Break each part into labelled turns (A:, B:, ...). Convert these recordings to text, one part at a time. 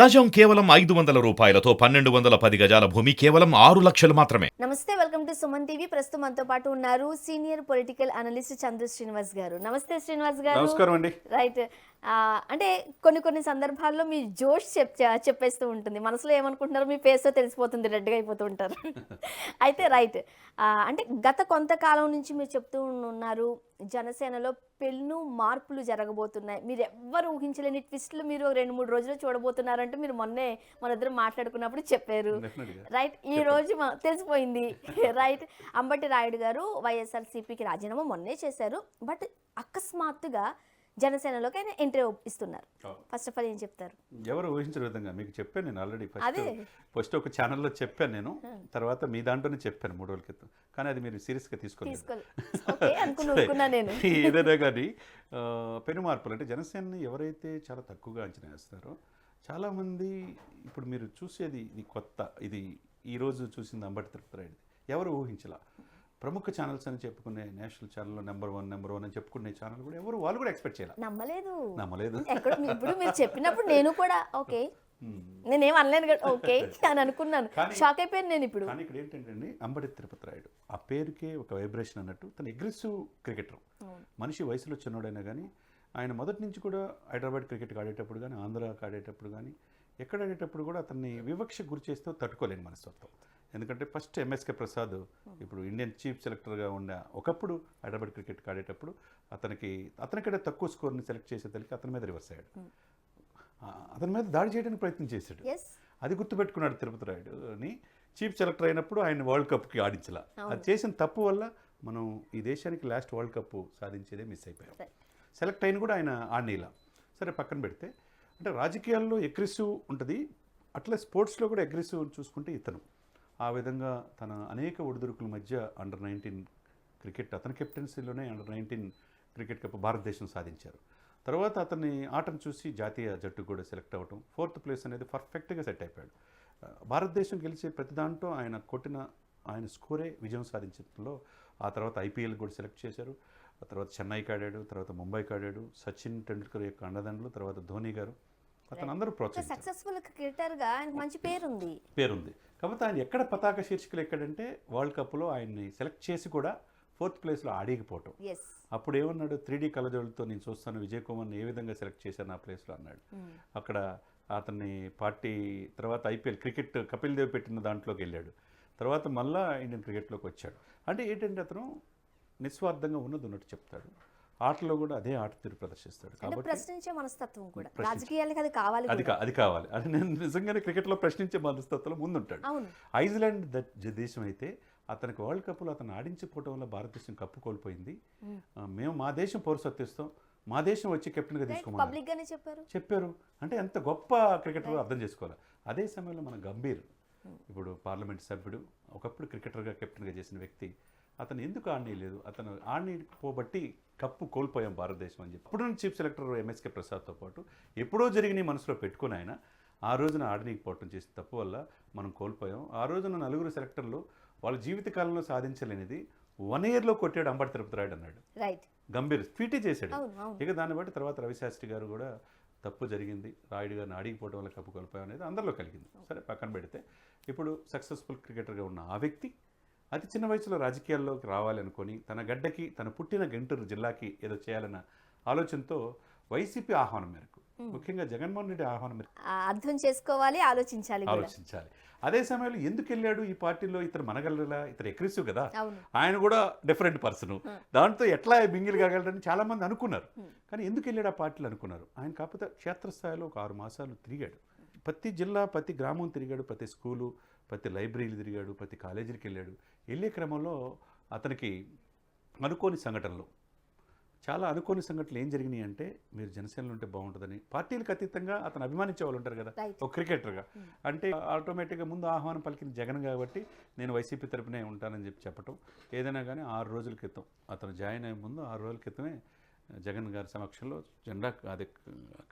A: గజం కేవలం ఐదు వందల రూపాయలతో పన్నెండు వందల పది గజాల భూమి కేవలం ఆరు లక్షలు మాత్రమే.
B: నమస్తే వెల్కమ్ టు సుమన్ టీవీ. ప్రస్తుతం మనతో పాటు ఉన్నారు senior political analyst Chandra Srinivas గారు. నమస్తే శ్రీనివాస్ గారు.
C: నమస్కారం అండి.
B: రైట్. అంటే కొన్ని కొన్ని సందర్భాల్లో మీ జోష్ చెప్ చెప్పేస్తూ ఉంటుంది. మనసులో ఏమనుకుంటున్నారో మీ ఫేస్తో తెలిసిపోతుంది రెడ్గా అయిపోతూ ఉంటారు. అయితే రైట్. అంటే గత కొంతకాలం నుంచి మీరు చెప్తూ ఉన్నారు జనసేనలో పెళ్ళు మార్పులు జరగబోతున్నాయి. మీరు ఎవ్వరు ఊహించలేని ట్విస్ట్లు మీరు రెండు మూడు రోజులు చూడబోతున్నారంటే మీరు మొన్నే మన ఇద్దరు మాట్లాడుకున్నప్పుడు చెప్పారు. రైట్ ఈ రోజు తెలిసిపోయింది. రైట్. అంబటి రాయుడు గారు వైఎస్ఆర్సీపీకి రాజీనామా మొన్నే చేశారు. బట్ అకస్మాత్తుగా జనసేనలోకి ఆయన ఎంట్రీ ఇస్తున్నారు. ఫస్ట్ ఆఫ్ ఆల్ ఏం చెప్తారు?
C: ఎవరు ఊహించిన విధంగా మీకు చెప్పాను నేను ఆల్రెడీ ఫస్ట్. ఫస్ట్ ఒక ఛానల్లో చెప్పాను నేను తర్వాత మీ దాంట్లోనే చెప్పాను మూడు రోజుల క్రితం. కానీ అది మీరు సీరియస్గా తీసుకోలేదు. ఏదైనా కానీ పెను మార్పులు అంటే జనసేనని ఎవరైతే చాలా తక్కువగా అంచనా వేస్తారో చాలామంది ఇప్పుడు మీరు చూసేది ఇది కొత్త ఇది ఈరోజు చూసింది అంబటి తిరుపతి రాయుడు ఎవరు ఊహించలా? ప్రముఖ ఛానల్స్ అని చెప్పుకునే నేషనల్ ఛానల్లో నెంబర్ వన్ నెంబర్ వన్ అని చెప్పుకునే ఛానల్ కూడా ఎవరు వాళ్ళు కూడా ఎక్స్పెక్ట్ చేయాలి?
B: నమ్మలేదు.
C: నమ్మలేదు.
B: ఎక్కడ ఇప్పుడు మీరు చెప్పినప్పుడు నేను కూడా ఓకే.
C: Hmm.
B: నేనేం అనలేను ఓకే అని అనుకున్నాను.
C: కానీ-
B: షాక్ అయిపోయాను నేను ఇప్పుడు.
C: కానీ ఇక్కడ ఏంటంటే అంబటి తిరుపతి రాయుడు ఆ పేరుకే ఒక వైబ్రేషన్ అన్నట్టు తను అగ్రెసివ్ క్రికెటర్ మనిషి వయసులో చిన్నోడైనా కానీ ఆయన మొదటి నుంచి కూడా హైదరాబాద్ క్రికెట్ ఆడేటప్పుడు కానీ ఆంధ్రాకి ఆడేటప్పుడు కానీ ఎక్కడ ఆడేటప్పుడు కూడా అతన్ని వివక్ష గురి చేస్తూ తట్టుకోలేని మనస్తత్వం. ఎందుకంటే ఫస్ట్ ఎంఎస్కే ప్రసాద్ ఇప్పుడు ఇండియన్ చీఫ్ సెలెక్టర్గా ఉన్న ఒకప్పుడు హైదరాబాద్ క్రికెట్ ఆడేటప్పుడు అతనికి అతనికంటే తక్కువ స్కోర్ని సెలెక్ట్ చేసేసరికి అతని మీద రివర్స్ అయ్యాడు. అతని మీద దాడి చేయడానికి ప్రయత్నం చేశాడు. అది గుర్తుపెట్టుకున్నాడు తిరుపతి రాయుడు అని చీఫ్ సెలెక్టర్ అయినప్పుడు ఆయన వరల్డ్ కప్కి ఆడించలా. అది చేసిన తప్పు వల్ల మనం ఈ దేశానికి లాస్ట్ వరల్డ్ కప్ సాధించేదే మిస్ అయిపోయాం. సెలెక్ట్ అయిన కూడా ఆయన ఆడనీలా. సరే పక్కన పెడితే అంటే రాజకీయాల్లో అగ్రెసివ్ ఉంటుంది. అట్లా స్పోర్ట్స్లో కూడా అగ్రెసివ్ చూసుకుంటే ఇతను. ఆ విధంగా తన అనేక ఒడిదుడుకుల మధ్య అండర్ నైన్టీన్ క్రికెట్ అతని కెప్టెన్సీలోనే అండర్ నైన్టీన్ క్రికెట్ కప్ భారతదేశం సాధించారు. తర్వాత అతన్ని ఆటను చూసి జాతీయ జట్టు కూడా సెలెక్ట్ అవ్వటం ఫోర్త్ ప్లేస్ అనేది పర్ఫెక్ట్గా సెట్ అయిపోయాడు. భారతదేశం గెలిచే ప్రతి దాంట్లో ఆయన కొట్టిన ఆయన స్కోరే విజయం సాధించడంలో ఆ తర్వాత ఐపీఎల్ కూడా సెలెక్ట్ చేశారు. ఆ తర్వాత చెన్నైకి ఆడాడు తర్వాత ముంబైకి ఆడాడు సచిన్ టెండూల్కర్ యొక్క అండదండలు తర్వాత ధోని గారు. అతను అందరూ ప్రోత్సహించారు.
B: సక్సెస్ఫుల్ క్రికెటర్గా ఆయనకు మంచి పేరుంది.
C: పేరుంది. కాకపోతే ఆయన ఎక్కడ పతాక శీర్షికలు ఎక్కడంటే వరల్డ్ కప్లో ఆయన్ని సెలెక్ట్ చేసి కూడా ఫోర్త్ ప్లేస్లో ఆడేయకపోవటం.
B: ఎస్
C: అప్పుడు ఏమన్నాడు? త్రీ డీ కలజోళ్ళతో నేను చూస్తాను విజయ్ కుమార్ని ఏ విధంగా సెలెక్ట్ చేశాను ఆ ప్లేస్లో అన్నాడు. అక్కడ అతన్ని పార్టీ తర్వాత ఐపీఎల్ క్రికెట్ కపిల్ దేవ్ పెట్టిన దాంట్లోకి వెళ్ళాడు. తర్వాత మళ్ళా ఇండియన్ క్రికెట్లోకి వచ్చాడు. అంటే ఏంటంటే అతను నిస్వార్థంగా ఉన్నది ఉన్నట్టు చెప్తాడు. ఆటలో కూడా అదే ఆట తీరు ప్రదర్శిస్తాడు కాబట్టి
B: ప్రశ్నించే మనస్తత్వం కూడా. రాజకీయాలకి అది కావాలి
C: అది అది కావాలి. అది నేను నిజంగానే క్రికెట్లో ప్రశ్నించే మనస్తత్వంలో ముందుంటాడు. జ- దేశం అయితే అతనికి వరల్డ్ కప్లో అతను ఆడించిపోవటం వల్ల భారతదేశం కప్పు కోల్పోయింది. మేము మా దేశం పౌరసత్విస్తాం మా దేశం వచ్చి కెప్టెన్గా
B: గానే చెప్పారు.
C: చెప్పారు. అంటే ఎంత గొప్ప క్రికెటర్ అర్థం చేసుకోవాలి. అదే సమయంలో మన గంభీర్ ఇప్పుడు పార్లమెంట్ సభ్యుడు ఒకప్పుడు క్రికెటర్గా కెప్టెన్గా చేసిన వ్యక్తి అతను ఎందుకు ఆడనీయలేదు? అతను ఆడనీయకపోబట్టి కప్పు కోల్పోయాం భారతదేశం అని చెప్పి. అప్పుడు చీఫ్ సెలెక్టర్ ఎంఎస్కే ప్రసాద్తో పాటు ఎప్పుడో జరిగిన మనసులో పెట్టుకుని ఆయన ఆ రోజున ఆడనీయకపోవటం చేసిన తప్పు వల్ల మనం కోల్పోయాం. ఆ రోజున నలుగురు సెలెక్టర్లు వాళ్ళ జీవితకాలంలో సాధించలేనిది వన్ ఇయర్లో కొట్టాడు అంబటి తిరుపతి రాయుడు అన్నాడు.
B: రైట్
C: గంభీర్ ట్వీటే చేశాడు. ఇక దాన్ని బట్టి తర్వాత రవిశాస్త్రి గారు కూడా తప్పు జరిగింది. రాయుడు గారిని అడిగిపోవడం వల్ల కప్పు కోల్పోయాం అనేది అందరిలో కలిగింది. సరే పక్కన పెడితే ఇప్పుడు సక్సెస్ఫుల్ క్రికెటర్గా ఉన్న ఆ వ్యక్తి అతి చిన్న వయసులో రాజకీయాల్లోకి రావాలి అనుకొని తన గడ్డకి తన పుట్టిన గుంటూరు జిల్లాకి ఏదో చేయాలన్న ఆలోచనతో వైసీపీ ఆహ్వానం మేరకు ముఖ్యంగా జగన్మోహన్ రెడ్డి ఆహ్వానం మేరకు
B: అర్థం చేసుకోవాలి ఆలోచించాలి
C: ఆలోచించాలి. అదే సమయంలో ఎందుకు వెళ్ళాడు ఈ పార్టీలో? ఇతను మనగలరా? ఇతను ఎక్రెసివ్ కదా. ఆయన కూడా డిఫరెంట్ పర్సన్ దాంతో ఎట్లా మింగిల్ కాగలడని చాలా మంది అనుకున్నారు కానీ ఎందుకు వెళ్ళాడు ఆ పార్టీలు అనుకున్నారు? ఆయన కాకపోతే క్షేత్రస్థాయిలో ఒక ఆరు మాసాలు తిరిగాడు. ప్రతి జిల్లా ప్రతి గ్రామం తిరిగాడు ప్రతి స్కూలు ప్రతి లైబ్రరీలు తిరిగాడు ప్రతి కాలేజీకి వెళ్ళాడు. వెళ్ళే క్రమంలో అతనికి అనుకోని సంఘటనలు. చాలా అనుకోని సంఘటనలు ఏం జరిగినాయి అంటే మీరు జనసేనలో ఉంటే బాగుంటుందని. పార్టీలకు అతీతంగా అతను అభిమానించే వాళ్ళు ఉంటారు కదా. ఒక క్రికెటర్గా. అంటే ఆటోమేటిక్గా ముందు ఆహ్వానం పలికింది జగన్ కాబట్టి నేను వైసీపీ తరపునే ఉంటానని చెప్పి చెప్పటం. ఏదైనా కానీ ఆరు రోజుల క్రితం అతను జాయిన్ అయ్యే ముందు ఆరు రోజుల క్రితమే జగన్ గారి సమక్షంలో జెండా అది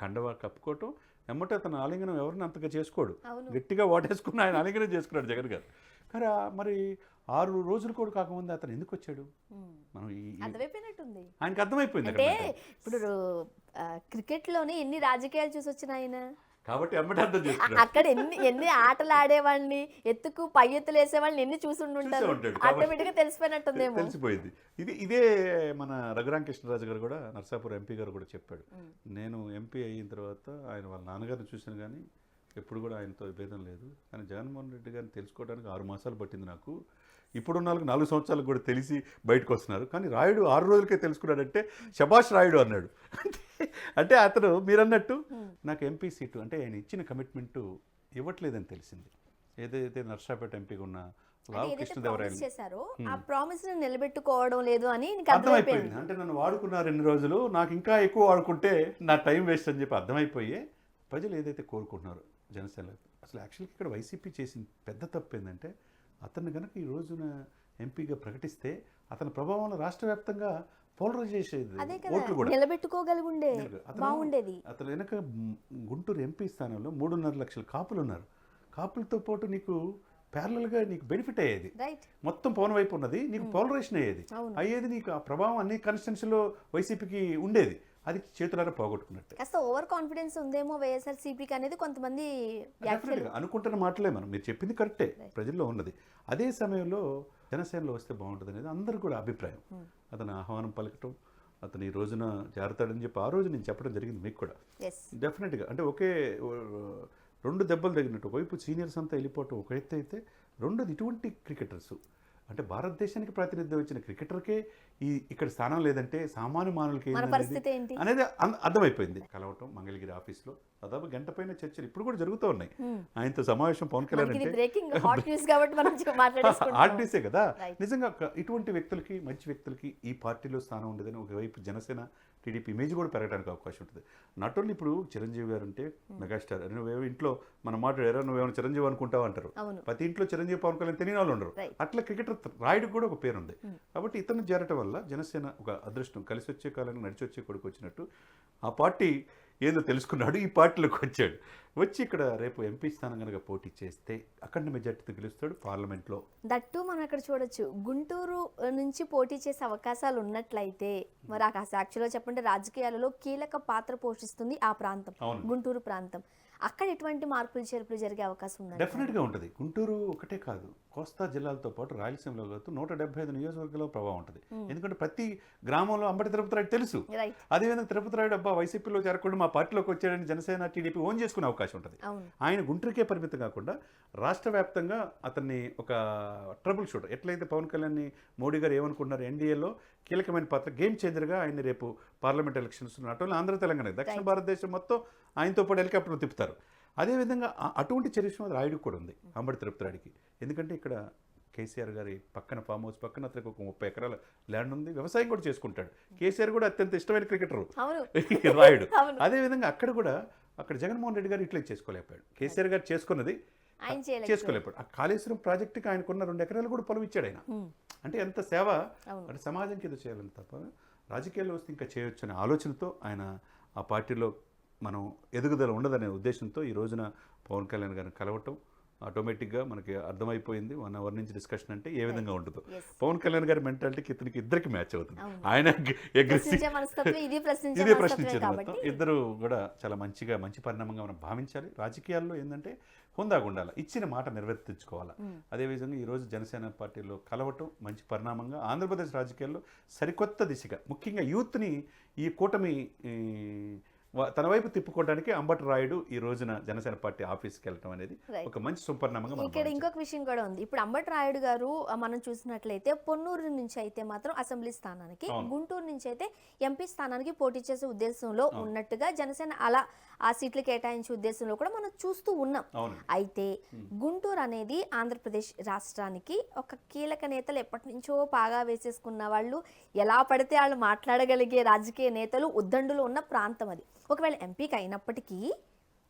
C: కండవా కప్పుకోవటం. ఎమ్మటే అతను ఆలింగనం ఎవరిని అంతగా చేసుకోడు. గట్టిగా ఓటేసుకుని ఆయన ఆలింగనం చేసుకున్నాడు జగన్ గారు. కానీ మరి ఆరు రోజులు కూడా కాకముందు అతను ఎందుకు వచ్చాడు. మనం
B: అర్థమైపోయినట్టుంది.
C: ఆయనకు అర్థమైపోయింది
B: అంటే
C: అక్కడ
B: ఇప్పుడు క్రికెట్లోనే ఎన్ని రాజకీయాలు చూసి వచ్చిన ఆయన?
C: కాబట్టి అర్థం
B: అక్కడ ఎన్ని ఎన్ని ఆటలు ఆడేవాళ్ళని ఎత్తుకు పై ఎత్తులు వేసేవాళ్ళని ఎన్ని చూసి
C: చూసే
B: ఉంటారు?
C: ఉంటాడు. కాబట్టి
B: ఆటోమేటిక్గా తెలిసిపోయినట్టుందేమో.
C: తెలిసిపోయింది. ఇది ఇదే మన రఘురామ కృష్ణరాజు గారు కూడా నర్సాపూర్ ఎంపీ గారు కూడా చెప్పాడు. నేను ఎంపీ అయిన తర్వాత ఆయన వాళ్ళ నాన్నగారిని చూశాను కానీ ఎప్పుడు కూడా ఆయనతో భేదం లేదు. కానీ జగన్మోహన్ రెడ్డి గారిని తెలుసుకోవడానికి ఆరు మాసాలు పట్టింది నాకు. ఇప్పుడున్న వాళ్ళకి నాలుగు సంవత్సరాలకు కూడా తెలిసి బయటకు వస్తున్నారు. కానీ రాయుడు ఆరు రోజులకే తెలుసుకున్నాడంటే శబాష్ రాయుడు అన్నాడు. అంటే అతను మీరన్నట్టు నాకు ఎంపీ సీటు అంటే ఆయన ఇచ్చిన కమిట్మెంట్ ఇవ్వట్లేదని తెలిసింది. ఏదైతే నర్సాపేట ఎంపీగా ఉన్న
B: చేశారో ఆ ప్రామిస్ని నిలబెట్టుకోవడం లేదు అని అర్థమైపోయింది.
C: అంటే నన్ను వాడుకున్నారు ఎన్ని రోజులు నాకు ఇంకా ఎక్కువ వాడుకుంటే నా టైం వేస్ట్ అని చెప్పి అర్థమైపోయే ప్రజలు ఏదైతే కోరుకుంటున్నారో జనసేన అసలు యాక్చువల్గా ఇక్కడ వైసీపీ చేసిన పెద్ద తప్పు ఏంటంటే అతన్ని కనుక ఈ రోజున ఎంపీగా ప్రకటిస్తే అతని ప్రభావంలో రాష్ట్ర వ్యాప్తంగా ఓట్లు కూడా. అతను-
B: బాగుండేది.
C: అతను వెనక గుంటూరు ఎంపీ స్థానంలో మూడున్నర లక్షల కాపులు ఉన్నారు కాపులతో పాటు నీకు ప్యారలల్గా నీకు బెనిఫిట్ అయ్యేది. మొత్తం పవన్ వైపు ఉన్నది నీకు పోలరైజేషన్ అయ్యేది.
B: అవును.
C: అయ్యేది నీకు ఆ ప్రభావం అన్ని కాన్స్టిట్యున్సీలో వైసీపీకి ఉండేది. అది చేతులారా పోగొట్టుకున్నట్టే.
B: కాస్త ఓవర్ కాన్ఫిడెన్స్ ఉందేమో వైఎస్ఆర్ సిపికి అనేది కొంతమంది
C: డెఫినెట్గా అనుకుంటున్న మాటలే మనం. మీరు చెప్పింది కరెక్టే ప్రజల్లో ఉన్నది. అదే సమయంలో జనసేనలో వస్తే బాగుంటుంది అనేది అందరూ కూడా అభిప్రాయం. అతను ఆహ్వానం పలకటం అతను ఈ రోజున జారుతాడని చెప్పి ఆ రోజు నేను చెప్పడం జరిగింది మీకు కూడా. డెఫినెట్గా అంటే ఒకే రెండు దెబ్బలు తగినట్టు ఒకవైపు సీనియర్స్ అంతా వెళ్ళిపోవటం ఒక ఎత్తు అయితే రెండోది ఇటువంటి క్రికెటర్స్. అంటే భారతదేశానికి ప్రాతినిధ్యం ఇచ్చిన క్రికెటర్కే ఈ ఇక్కడ స్థానం లేదంటే సామాన్య మానవులకి అనేది అన్- అర్థమైపోయింది. కలవటం మంగళగిరి ఆఫీస్లో దాదాపు గంట పైన చర్చలు ఇప్పుడు కూడా జరుగుతూ ఉన్నాయి. ఆయనతో సమావేశం పవన్ కళ్యాణ్ ఆర్టీసే కదా. నిజంగా ఇటువంటి వ్యక్తులకి మంచి వ్యక్తులకి ఈ పార్టీలో స్థానం ఉండదని ఒకవైపు జనసేన టీడీపీ ఇమేజ్ కూడా పెరగడానికి అవకాశం ఉంటుంది. నాట్ ఓన్లీ ఇప్పుడు చిరంజీవి గారు అంటే మెగాస్టార్. నువ్వేమో ఇంట్లో మనం మాట్లాడారా నువ్వేమైనా చిరంజీవి అనుకుంటావు అంటారు. ప్రతి ఇంట్లో చిరంజీవి పవన్ కళ్యాణ్ తెలియని వాళ్ళు ఉండరు. అట్లా క్రికెటర్ రాయుడు కూడా ఒక పేరు ఉంది కాబట్టి ఇతను చేరటం వల్ల జనసేన ఒక అదృష్టం. కలిసి వచ్చే కాలంలో నడిచి వచ్చే కొడుకు వచ్చినట్టు ఆ పార్టీ ఏదో తెలుసుకున్నాడు ఈ పార్టీలోకి వచ్చాడు. వచ్చి ఇక్కడ రేపు ఎంపీ స్థానం కనుక పోటీ చేస్తే అఖండ మెజార్టీతో గెలుస్తాడు పార్లమెంట్లో.
B: దట్టు మనం అక్కడ చూడొచ్చు. గుంటూరు నుంచి పోటీ చేసే అవకాశాలు ఉన్నట్లయితే మరి ఆ యాక్చువల్గా చెప్పండి రాజకీయాలలో కీలక పాత్ర పోషిస్తుంది ఆ ప్రాంతం. గుంటూరు ప్రాంతం. అక్కడ ఎటువంటి మార్పులు చేర్పులు జరిగే అవకాశం ఉంది
C: డెఫినెట్గా ఉంటుంది. గుంటూరు ఒకటే కాదు. కోస్తా జిల్లాలతో పాటు రాయలసీమలో నూట డెబ్బై ఐదు నియోజకవర్గాల ప్రభావం ఉంటుంది. ఎందుకంటే ప్రతి గ్రామంలో అంబటి తిరుపతి రాయుడు తెలుసు. అదేవిధంగా తిరుపతి రాయుడు అబ్బా వైసీపీలో చేరకుండా మా పార్టీలోకి వచ్చాడని జనసేన టీడీపీ ఓన్ చేసుకునే అవకాశం ఉంటుంది. ఆయన గుంటూరుకే పరిమితం కాకుండా రాష్ట్ర వ్యాప్తంగా అతన్ని ఒక ట్రబుల్ షూటర్ ఎట్లయితే పవన్ కళ్యాణ్ని మోడీ గారు ఏమనుకుంటున్నారు ఎన్డీఏలో కీలకమైన పాత్ర గేమ్ చేంజర్గా ఆయన రేపు parliament elections not Andhra Telangana దక్షిణ భారతదేశం మొత్తం ఆయనతో పాటు హెలికాప్టర్లు తిప్పుతారు. అదేవిధంగా అటువంటి చరిత్ర రాయుడికి కూడా ఉంది అంబటి తిరుపతి రాయుడికి. ఎందుకంటే ఇక్కడ కేసీఆర్ గారి పక్కన ఫామ్ హౌస్ పక్కన అతనికి ఒక ముప్పై ఎకరాల ల్యాండ్ ఉంది వ్యవసాయం కూడా చేసుకుంటాడు. కేసీఆర్ కూడా అత్యంత ఇష్టమైన క్రికెటరు. రాయుడు. అదేవిధంగా అక్కడ కూడా అక్కడ జగన్మోహన్ రెడ్డి గారు ఇట్లా చేసుకోలేకపోయాడు. కేసీఆర్ గారు చేసుకున్నది చేసుకోలేకపోయాడు. ఆ కాళేశ్వరం ప్రాజెక్టుకి ఆయనకున్న రెండు ఎకరాలు కూడా పొలం ఇచ్చాడు ఆయన. అంటే ఎంత సేవ. అంటే సమాజంకి ఏదో చేయాలని తప్ప రాజకీయాల్లో వస్తే ఇంకా చేయొచ్చు అనే ఆలోచనతో ఆయన ఆ పార్టీలో మనం ఎదుగుదల ఉండదనే ఉద్దేశంతో ఈ రోజున పవన్ కళ్యాణ్ గారిని కలవటం ఆటోమేటిక్గా మనకి అర్థమైపోయింది. వన్ అవర్ నుంచి డిస్కషన్ అంటే ఏ విధంగా ఉంటుందో. పవన్ కళ్యాణ్ గారి మెంటాలిటీకి ఇతనికి ఇద్దరికి మ్యాచ్ అవుతుంది. ఆయన
B: ఇది ప్రశ్నించే
C: ఇదే
B: మనస్తత్వమే
C: ప్రశ్నించేది
B: కాబట్టి
C: మొత్తం ఇద్దరు కూడా చాలా మంచిగా మంచి పరిణామంగా మనం భావించాలి. రాజకీయాల్లో ఏంటంటే హుందాగా ఉండాలి. ఇచ్చిన మాట నిర్వర్తించుకోవాలి. అదేవిధంగా ఈరోజు జనసేన పార్టీలో కలవటం మంచి పరిణామంగా ఆంధ్రప్రదేశ్ రాజకీయాల్లో సరికొత్త దిశగా ముఖ్యంగా యూత్ని ఈ కూటమి తన వైపు తిప్పుకోవడానికి అంబటి రాయుడు ఈ రోజున జనసేన పార్టీ ఆఫీస్కి వెళ్ళటం అనేది. ఒక మంచి సుపరిణామంగా
B: ఇక్కడ. ఇంకొక విషయం కూడా ఉంది ఇప్పుడు అంబటి రాయుడు గారు మనం చూసినట్లయితే పొన్నూరు నుంచి అయితే మాత్రం అసెంబ్లీ స్థానానికి. గుంటూరు నుంచి అయితే ఎంపీ స్థానానికి పోటీ చేసే ఉద్దేశంలో ఉన్నట్టుగా జనసేన అలా ఆ సీట్లు కేటాయించే ఉద్దేశంలో కూడా మనం చూస్తూ ఉన్నాం. అయితే గుంటూరు అనేది ఆంధ్రప్రదేశ్ రాష్ట్రానికి ఒక కీలక నేతలు ఎప్పటి నుంచో పాగా వేసేసుకున్న వాళ్ళు ఎలా పడితే వాళ్ళు మాట్లాడగలిగే రాజకీయ నేతలు ఉద్దండులు ఉన్న ప్రాంతం అది. ఒకవేళ ఎంపీకి అయినప్పటికీ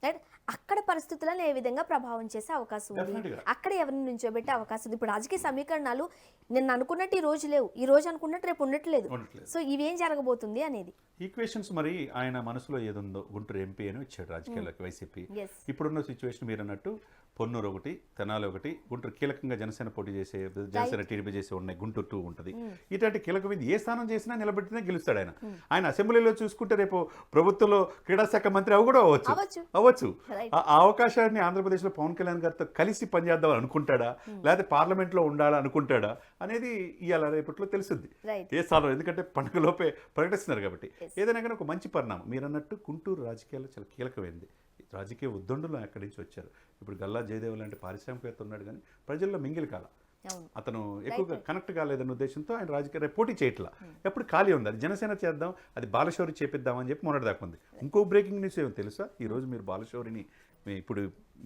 B: right, అక్కడ పరిస్థితులను ఏ విధంగా ప్రభావం చేసే అవకాశం ఉంది. అక్కడ ఎవరిని నుంచోబెట్టే అవకాశం ఉంది? ఇప్పుడు రాజకీయ సమీకరణాలు నిన్న అనుకున్నట్టు ఈ రోజు లేవు. ఈ రోజు అనుకున్నట్టు రేపు ఉండట్లేదు. సో ఇవేం జరగబోతుంది అనేది?
C: ఈక్వేషన్స్ మరి ఆయన మనసులో ఏదుందో గుంటూరు ఎంపీ అని వచ్చాడు రాజకీయాల్లోకి వైసీపీ
B: ఎస్
C: ఇప్పుడున్న సిచ్యువేషన్ మీరు అన్నట్టు పొన్నూరు ఒకటి తెనాలి ఒకటి గుంటూరు కీలకంగా జనసేన పోటీ చేసే జనసేన టీడీపీ చేసే ఉన్నాయి గుంటూరు టూ ఉంటుంది. ఇట్లాంటి కీలకమైంది ఏ స్థానం చేసినా నిలబెట్టినా గెలుస్తాడు ఆయన. ఆయన అసెంబ్లీలో చూసుకుంటే రేపు ప్రభుత్వంలో క్రీడా శాఖ మంత్రి అవి కూడా అవ్వచ్చు.
B: అవ్వచ్చు.
C: అవ్వచ్చు. ఆ అవకాశాన్ని ఆంధ్రప్రదేశ్లో పవన్ కళ్యాణ్ గారితో కలిసి పనిచేద్దాం అనుకుంటాడా? లేకపోతే పార్లమెంట్లో ఉండాలా అనుకుంటాడా? అనేది ఇవాళ రేపట్లో తెలుస్తుంది
B: రైట్
C: ఏ స్థానం ఎందుకంటే పండుగలోపే ప్రకటిస్తున్నారు కాబట్టి. ఏదైనా కానీ ఒక మంచి పరిణామం. మీరు అన్నట్టు గుంటూరు రాజకీయాల్లో చాలా కీలకమైంది. రాజకీయ ఉద్దండులు అక్కడి నుంచి వచ్చారు. ఇప్పుడు గల్లా జయదేవ్ లాంటి పారిశ్రామికవేత్త ఉన్నాడు కానీ ప్రజల్లో మింగిలి కాల. అతను ఎక్కువగా కనెక్ట్ కాలేదన్న ఉద్దేశంతో ఆయన రాజకీయ పోటీ చేయట్లా. ఎప్పుడు ఖాళీ ఉంది. అది జనసేన చేద్దాం అది బాలశౌరి చేపిద్దామని చెప్పి మొన్నటి దాకా ఉంది. ఇంకో బ్రేకింగ్ న్యూస్ ఏమో తెలుసా? ఈ రోజు మీరు బాలశౌరిని ఇప్పుడు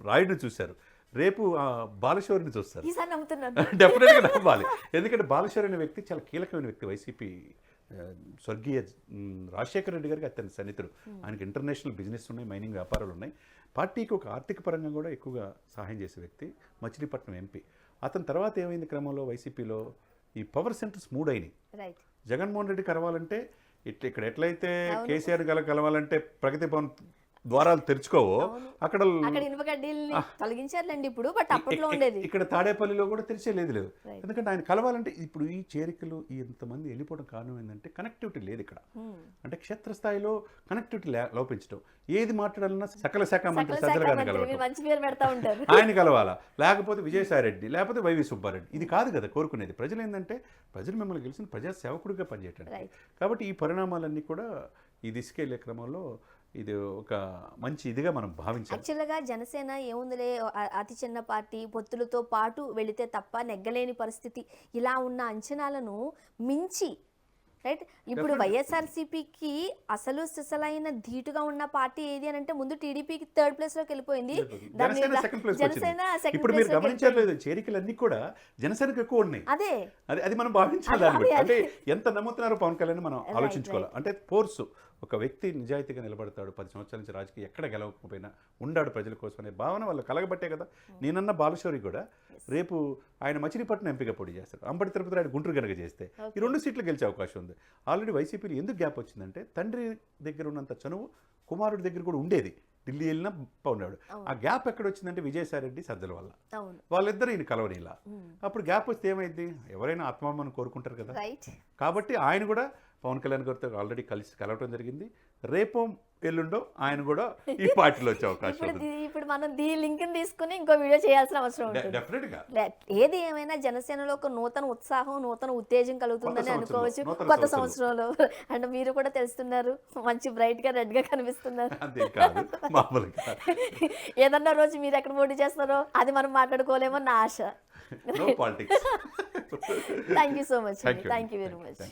C: రాయుడిని చూశారు. రేపు బాలశౌరిని చూస్తారు. డెఫినెట్గా నమ్మాలి. ఎందుకంటే బాలశౌరి అనే వ్యక్తి చాలా కీలకమైన వ్యక్తి. వైసీపీ స్వర్గీయ రాజశేఖర రెడ్డి గారికి అతని సన్నిహితుడు. ఆయనకి ఇంటర్నేషనల్ బిజినెస్ ఉన్నాయి మైనింగ్ వ్యాపారాలు ఉన్నాయి. పార్టీకి ఒక ఆర్థిక పరంగా కూడా ఎక్కువగా సహాయం చేసే వ్యక్తి. మచిలీపట్నం ఎంపీ అతని తర్వాత ఏమైంది క్రమంలో వైసీపీలో? ఈ పవర్ సెంటర్స్ మూడు అయినాయి జగన్మోహన్ రెడ్డి కలవాలంటే ఇట్లా ఇక్కడ ఎట్లయితే కేసీఆర్ గల కలవాలంటే ప్రగతి భవన్ ద్వారాలు తెరుచుకోవో. అక్కడ
B: అక్కడ ఇనుప కడ్డీల్ని తొలగించారులేండి ఇప్పుడు బట్ అప్పట్లో ఉండేది.
C: ఇక్కడ తాడేపల్లిలో కూడా తెరిచే లేదు. ఎందుకంటే ఆయన కలవాలంటే ఇప్పుడు ఈ చేరికలు ఈ ఇంతమంది వెళ్ళిపోవడం కారణం ఏంటంటే కనెక్టివిటీ లేదు ఇక్కడ.
B: Hmm.
C: అంటే క్షేత్రస్థాయిలో కనెక్టివిటీ లోపించడం ఏది మాట్లాడాలన్నా సకల శాఖ మంత్రి సజ్జల గారిని
B: ఉంటారు.
C: ఆయన కలవాలా? లేకపోతే విజయసాయిరెడ్డి లేకపోతే వైవి సుబ్బారెడ్డి. ఇది కాదు కదా కోరుకునేది. ప్రజలు ఏంటంటే ప్రజలు మిమ్మల్ని గెలిచిన ప్రజా సేవకుడిగా పనిచేయటం. కాబట్టి ఈ పరిణామాలన్నీ కూడా ఈ దిశకెళ్ళే క్రమంలో ఇది ఒక మంచి ఇదిగా మనం భావించాలి.
B: యాక్చువల్గా జనసేన ఏముందిలే అతి చిన్న పార్టీ పొత్తులతో పాటు వెళితే తప్ప నెగ్గలేని పరిస్థితి. ఇలా ఉన్న అంచనాలను మించి రైట్? ఇప్పుడు వైఎస్ఆర్సీపీకి అసలు సిసలైన ధీటుగా ఉన్న పార్టీ ఏది అని అంటే ముందు టీడీపీకి థర్డ్ ప్లేస్లోకి వెళ్ళిపోయింది
C: జనసేన ఇప్పుడు మీరు
B: ప్లేస్లోకి
C: గమనించారు లేదు చేరికలన్నీ కూడా జనసేనకు ఎక్కువ ఉన్నాయి.
B: అదే.
C: అది అది మనం భావించాలి అంటే ఎంత నమ్ముతున్నారో పవన్ కళ్యాణ్ మనం ఆలోచించుకోవాలి. అంటే ఫోర్స్. ఒక వ్యక్తి నిజాయితీగా నిలబడతాడు పది సంవత్సరాల నుంచి రాజకీయ ఎక్కడ గెలవకపోయినా ఉండాడు ప్రజల కోసం అనే భావన వాళ్ళు కలగబట్టే కదా. నేనన్న బాలశౌరి కూడా రేపు ఆయన మచిలీపట్నం ఎంపీగా పోటీ చేస్తారు అంబటి తిరుపతి ఆయన గుంటూరు కనుక చేస్తే ఈ రెండు సీట్లు గెలిచే అవకాశం ఉంది. ఆల్రెడీ వైసీపీలో ఎందుకు గ్యాప్ వచ్చిందంటే తండ్రి దగ్గర ఉన్నంత చనువు కుమారుడి దగ్గర కూడా ఉండేది. ఢిల్లీ వెళ్ళినా ఉన్నాడు ఆ గ్యాప్ ఎక్కడ వచ్చిందంటే విజయసాయిరెడ్డి సజ్జల వల్ల. వాళ్ళిద్దరు ఈయన కలవనిలా. అప్పుడు గ్యాప్ వస్తే ఏమైంది ఎవరైనా ఆత్మాభిమానం కోరుకుంటారు కదా. కాబట్టి ఆయన కూడా పవన్ కళ్యాణ్ గారితో ఆల్రెడీ కలిసి కలవటం జరిగింది. రేపో ఎల్లుండో ఆయన కూడా ఈ పార్టీలో వచ్చే అవకాశం
B: ఇప్పుడు మనం దీ లింక్ తీసుకుని ఇంకో వీడియో చేయాల్సిన అవసరం
C: డెఫినెట్గా.
B: ఏది ఏమైనా జనసేనలో ఒక నూతన ఉత్సాహం నూతన ఉత్తేజం కలుగుతుందని అనుకోవచ్చు. కొత్త సంవత్సరంలో. అంటే మీరు కూడా తెలుస్తున్నారు మంచి బ్రైట్గా రెడ్గా కనిపిస్తున్నారు ఏదన్నా రోజు మీరు ఎక్కడ పోటీ చేస్తారో అది మనం మాట్లాడుకోలేమో నా ఆశ. Thank you so much
C: thank you
B: very much